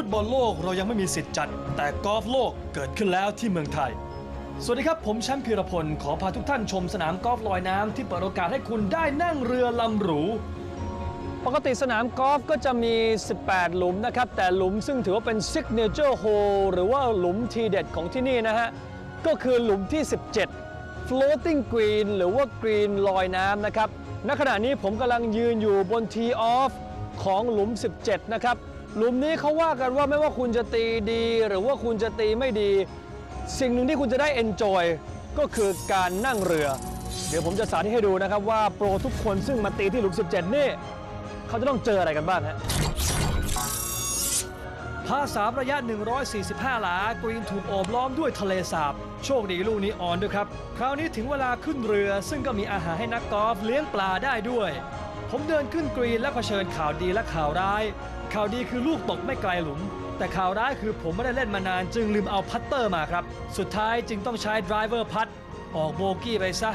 ฟุตบอลโลกเรายังไม่มีสิทธิ์จัด แต่กอล์ฟโลกเกิดขึ้นแล้วที่เมืองไทย สวัสดีครับ ผมแชมป์พีรพล ขอพาทุกท่านชมสนามกอล์ฟลอยน้ำที่เปิดโอกาสให้คุณได้นั่งเรือลำหรู ปกติสนามกอล์ฟก็จะมี 18 หลุมนะครับ แต่หลุมซึ่งถือว่าเป็น signature hole หรือว่าหลุมทีเด็ดของที่นี่นะฮะ ก็คือหลุมที่ 17 floating green หรือว่า green ลอยน้ำนะครับ ณขณะนี้ผมกำลังยืนอยู่บน tee off ของหลุม 17 นะครับ หลุมนี้เขาว่ากันว่าไม่ว่าคุณจะตีดี หรือว่าคุณจะตีไม่ดี สิ่งหนึ่งที่คุณจะได้ enjoy ก็คือการนั่งเรือ เดี๋ยวผมจะสาธิตให้ดูนะครับว่าโปรทุกคนซึ่งมาตีที่หลุม 17 นี่เขาจะต้องเจออะไรกันบ้างฮะพาสามระยะ 145 หลากรีนถูกโอบล้อมด้วยทะเลสาบ โชคดีลูกนี้ออนด้วยครับ คราวนี้ถึงเวลาขึ้นเรือซึ่งก็มีอาหารให้นักกอล์ฟเลี้ยงปลาได้ด้วย ผมเดินขึ้นกรีนและเผชิญข่าวดีและข่าวร้าย ข่าวดีคือลูกตกไม่ไกลหลุม แต่ข่าวร้ายคือผมไม่ได้เล่นมานานจึงลืมเอาพัตเตอร์มาครับ สุดท้ายจึงต้องใช้ด r i เวอร์พัดออกโบกี้ไปซะ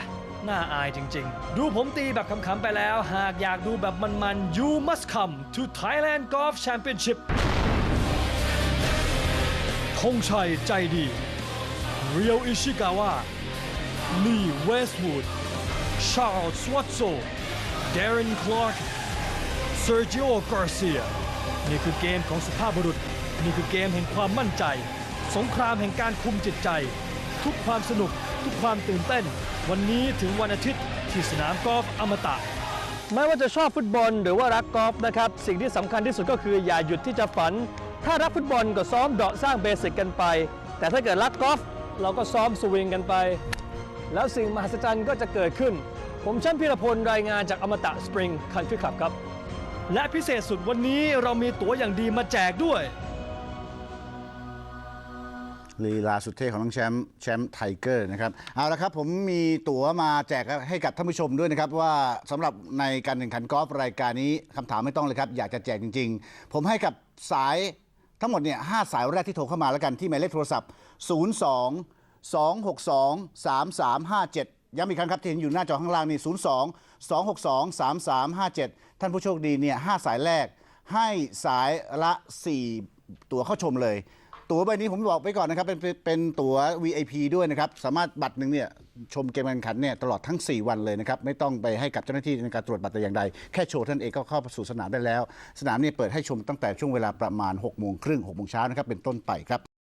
น่าอายจริงๆ ดูผมตีแบบขำๆไปแล้ว หากอยากดูแบบมันๆ you must come to Thailand Golf Championship ธงชัยใจดีเรียวอิชิกาวะลีเวสต์วูดชาร์ลส์วัตโซ เดรินคลาร์กเซอร์จิโอการเซียนี่คือเกมของสุภาพบุรุษ นี่คือเกมแห่งความมั่นใจ สงครามแห่งการคุมจิตใจ ทุกความสนุก ทุกความตื่นเต้น วันนี้ถึงวันอาทิตย์ที่สนามกอล์ฟอมตะไม่ว่าจะชอบฟุตบอลหรือว่ารักกอล์ฟนะครับ สิ่งที่สำคัญที่สุดก็คืออย่าหยุดที่จะฝัน ถ้ารักฟุตบอลก็ซ้อมเดาะสร้างเบสิกกันไป แต่ถ้าเกิดรักกอล์ฟเราก็ซ้อมสวิงกันไป แล้วสิ่งมหัศจรรย์ก็จะเกิดขึ้น ผมชมป์พีรพล รายงานจากอมตะสปริงคันทรีคลับครับ และพิเศษสุดวันนี้เรามีตั๋วอย่างดีมาแจกด้วยลีลาสุดเท่ของน้องแชมป์แชมป์ไทเกอร์นะครับเอาละครับผมมีตั๋วมาแจกให้กับท่านผู้ชมด้วยนะครับ ว่าสำหรับในการแข่งขันกอล์ฟรายการนี้คำถามไม่ต้องเลยครับ อยากจะแจกจริง ๆ ผมให้กับสายทั้งหมดเนี่ยห้าสายแรกที่โทรเข้ามาแล้วกันที่หมายเลขโทรศัพท์ 02 262 3357 ย้ำอีกครั้งครับที่เห็นอยู่หน้าจอข้างล่างนี่ 02 262 3357 ท่านผู้โชคดีเนี่ยหสายแรก ให้สายละ 4 ตั๋วเข้าชมเลย ตั๋วใบนี้ผมบอกไปก่อนนะครับ เป็นเป็นเป็นตั๋ว VIP ด้วยนะครับ สามารถบัตรหนึ่งเนี่ยชมเกมการแข่งขันเนี่ยตลอดทั้ง 4 วันเลยนะครับ ไม่ต้องไปให้กับเจ้าหน้าที่ในการตรวจบัตรแต่อย่างใด แค่โชว์ท่านเองก็เข้าสู่สนามได้แล้ว สนามเนี่ยเปิดให้ชมตั้งแต่ช่วงเวลาประมาณ6โมงครึ่ง6โมงเช้านะครับเป็นต้นไปครับ